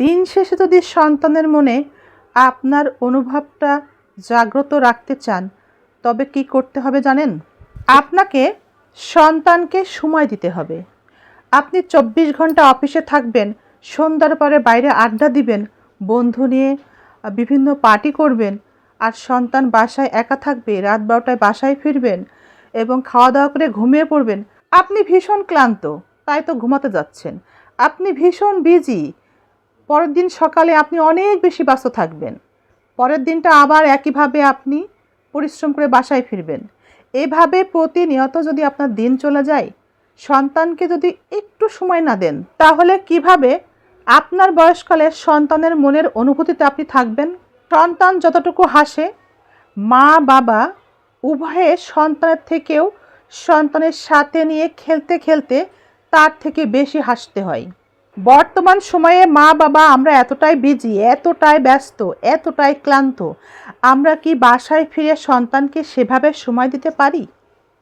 দিন শেষে যদি সন্তানের মনে আপনার অনুভবটা জাগ্রত রাখতে চান, তবে কি করতে হবে জানেন? আপনাকে সন্তানকে সময় দিতে হবে। আপনি চব্বিশ ঘণ্টা অফিসে থাকবেন, সন্ধ্যার পরে বাইরে আড্ডা দিবেন, বন্ধু নিয়ে বিভিন্ন পার্টি করবেন, আর সন্তান বাসায় একা থাকবে, রাত বারোটায় বাসায় ফিরবেন এবং খাওয়া দাওয়া করে ঘুমিয়ে পড়বেন। আপনি ভীষণ ক্লান্ত, তাই তো ঘুমাতে যাচ্ছেন। আপনি ভীষণ বিজি পরের দিন সকালে আপনি অনেক বেশি ব্যস্ত থাকবেন। পরের দিনটা আবার একইভাবে আপনি পরিশ্রম করে বাসায় ফিরবেন। এভাবে প্রতিনিয়ত যদি আপনার দিন চলে যায়, সন্তানকে যদি একটু সময় না দেন, তাহলে কীভাবে আপনার বয়সকালে সন্তানের মনের অনুভূতিতে আপনি থাকবেন? সন্তান যতটুকু হাসে, মা, বাবা উভয়ে সন্তানের থেকেও সন্তানের সাথে নিয়ে খেলতে খেলতে তার থেকে বেশি হাসতে হয়। বর্তমান সময়ে মা বাবা আমরা এতটাই বিজি এতটাই ব্যস্ত, এতটাই ক্লান্ত। আমরা কি বাসায় ফিরে সন্তানকে সেভাবে সময় দিতে পারি?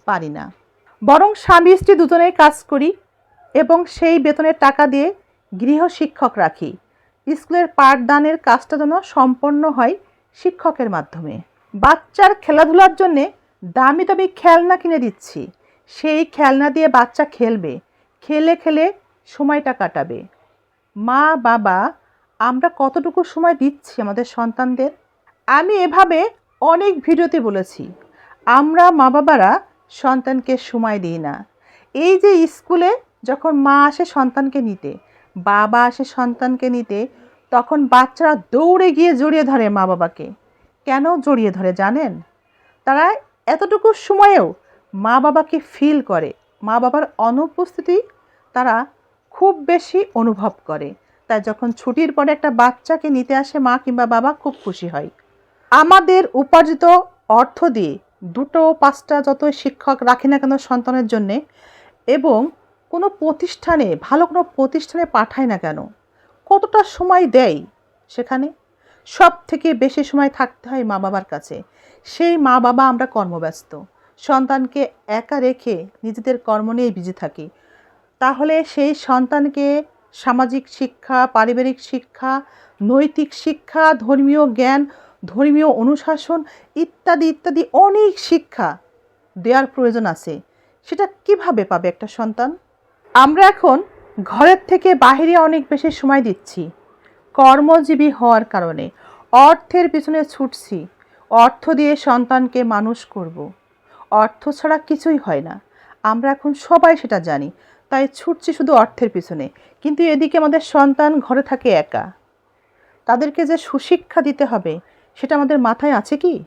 পারি না। বরং স্বামী স্ত্রী দুজনেই কাজ করি এবং সেই বেতনের টাকা দিয়ে গৃহ শিক্ষক রাখি। স্কুলের পাঠদানের কাজটা যেন সম্পন্ন হয় শিক্ষকের মাধ্যমে। বাচ্চার খেলাধুলার জন্যে দামি দামি খেলনা কিনে দিচ্ছি। সেই খেলনা দিয়ে বাচ্চা খেলবে। খেলে খেলে সময়টা কাটাবে। মা, বাবা, আমরা কতটুকু সময় দিচ্ছি আমাদের সন্তানদের? আমি এভাবে অনেক ভিডিওতে বলেছি, আমরা মা বাবারা সন্তানকে সময় দিই না। এই যে স্কুলে যখন মা আসে সন্তানকে নিতে, বাবা আসে সন্তানকে নিতে, তখন বাচ্চারা দৌড়ে গিয়ে জড়িয়ে ধরে মা বাবাকে। কেন জড়িয়ে ধরে জানেন? তারা এতটুকু সময়েও মা বাবাকে ফিল করে। মা বাবার অনুপস্থিতি তারা খুব বেশি অনুভব করে। তাই যখন ছুটির পরে একটা বাচ্চাকে নিতে আসে মা কিংবা বাবা, খুব খুশি হয়। আমাদের উপার্জিত অর্থ দিয়ে দুটো পাঁচটা যত শিক্ষক রাখি না কেন সন্তানের জন্যে এবং কোনো প্রতিষ্ঠানে, ভালো কোনো প্রতিষ্ঠানে পাঠায় না কেন, কতটা সময় দেয় সেখানে? সব থেকে বেশি সময় থাকতে হয় মা বাবার কাছে। সেই মা বাবা আমরা কর্মব্যস্ত। সন্তানকে একা রেখে নিজেদের কর্ম নিয়ে বিজি থাকি। তাহলে সেই সন্তানকে সামাজিক শিক্ষা, পারিবারিক শিক্ষা, নৈতিক শিক্ষা, ধর্মীয় জ্ঞান, ধর্মীয় অনুশাসন ইত্যাদি ইত্যাদি অনেক শিক্ষা দেওয়ার প্রয়োজন আছে। সেটা কীভাবে পাবে একটা সন্তান? আমরা এখন ঘরের থেকে বাহিরে অনেক বেশি সময় দিচ্ছি। কর্মজীবী হওয়ার কারণে অর্থের পিছনে ছুটছি। অর্থ দিয়ে সন্তানকে মানুষ করব। অর্থ ছাড়া কিছুই হয় না। আমরা এখন সবাই সেটা জানি। তাই ছুটছি শুধু অর্থের পিছনে। কিন্তু এদিকে আমাদের সন্তান ঘরে থাকে একা। তাদেরকে যে সুশিক্ষা দিতে হবে, সেটা আমাদের মাথায় আছে কি?